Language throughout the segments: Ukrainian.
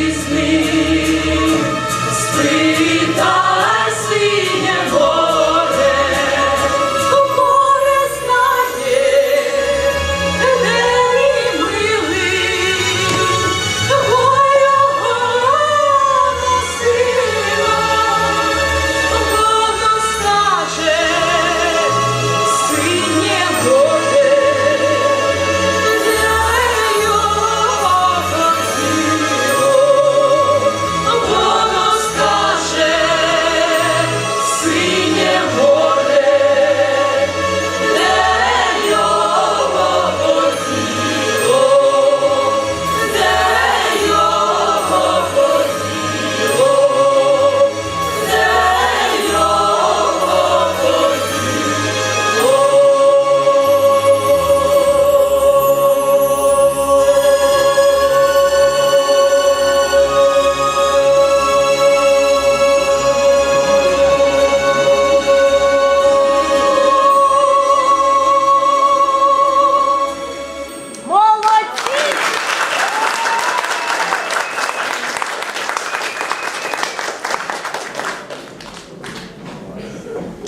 Please me.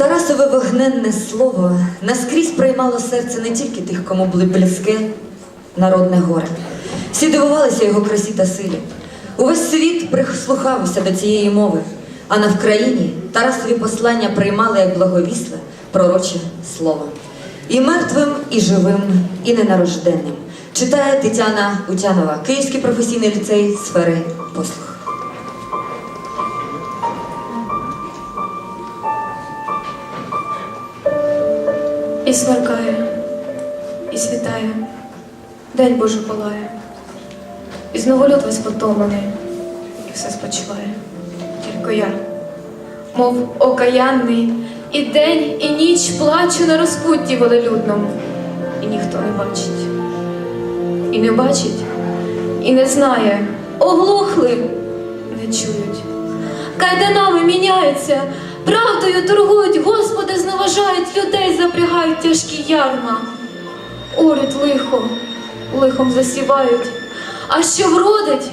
Тарасове вогненне слово наскрізь приймало серце не тільки тих, кому були близьке народне горе. Всі дивувалися його красі та силі. Увесь світ прислухався до цієї мови, а на Вкраїні Тарасові послання приймали як благовісле пророче слово. І мертвим, і живим, і ненарожденним. Читає Тетяна Утянова, Київський професійний ліцей сфери послуг. І смеркає, і світає, день Божий палає, і знову люд весь потомлений, і все спочиває. Тільки я, мов окаянний, і день, і ніч плачу на розпутті волелюдному, і ніхто не бачить, і не бачить, і не знає, оглухли, не чують. Кайданами міняються, правдою торгують, Господи, зневажають людей, запрягають тяжкі ярма. Орють лихо, лихом засівають. А що вродить,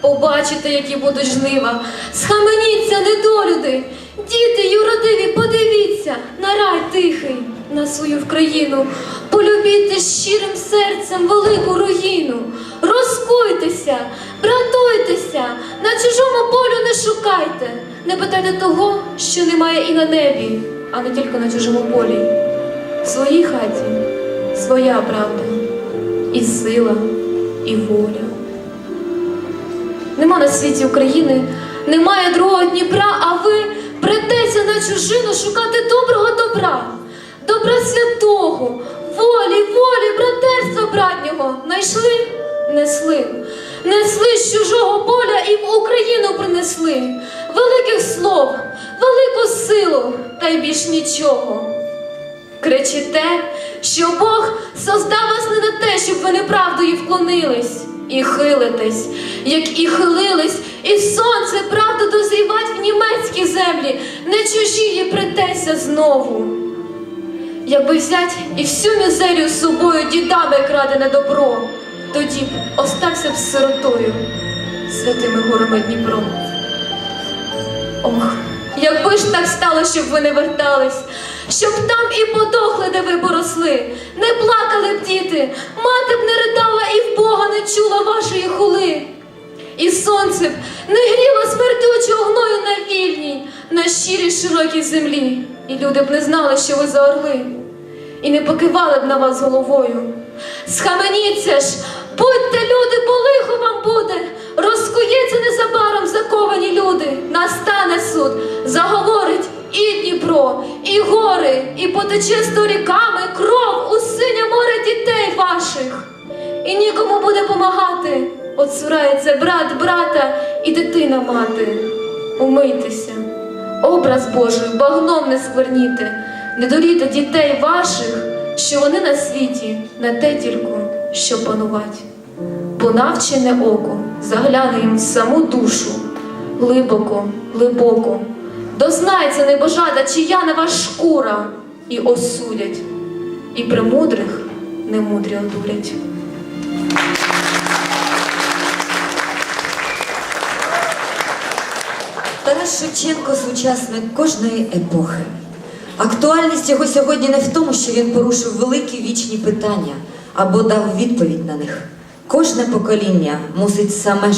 побачите, які будуть жнива. Схаменіться, недолюди, діти юродиві, подивіться на рай тихий, на свою вкраїну. Полюбіте щирим серцем велику руїну. Розкуйтеся, братуйтеся, на чужому полю не шукайте, не питайте того, що немає і на небі, а не тільки на чужому полі. В своїй хаті своя правда, і сила, і воля. Нема на світі України, немає другого Дніпра, а ви придеться на чужину шукати доброго добра, добра святого, волі, волі, братерства братнього. Найшли, несли, несли з чужого поля і в Україну принесли великих слов, велику силу, та й більш нічого. Кричите, що Бог создав вас не на те, щоб ви неправдою вклонились, і хилитесь, як і хилились, і сонце правду дозрівать в німецькі землі, не чужі притеся знову. Якби взять і всю мізерію з собою дідами крадене добро, тоді остався б сиротою святими горами Дніпро. Ох, якби ж так стало, щоб ви не вертались, щоб там і подохли, де ви поросли, не плакали б діти, мати б не ридала і в Бога не чула вашої хули. І сонце б не гріло смертючого гною на вільній, на щирій широкій землі, і люди б не знали, що ви за орли, і не покивали б на вас головою. Схаменіться ж, будьте люди, бо лихо вам буде, розкується незабаром заковані люди, настане суд, заговорить і Дніпро, і гори, і потече сторіками кров у синє море дітей ваших. І нікому буде помагати. Отсурається брат брата і дитина мати. Умийтеся, образ Божий багном не скверніте, не доріте дітей ваших, що вони на світі на те тільки, що панувати. Бо навчене око загляне їм в саму душу, глибоко, глибоко, дознається небожада, чия на вас шкура, і осудять, і премудрих немудрі одурять. Тарас Шевченко сучасник кожної епохи. Актуальність його сьогодні не в тому, що він порушив великі вічні питання або дав відповідь на них. Кожне покоління мусить саме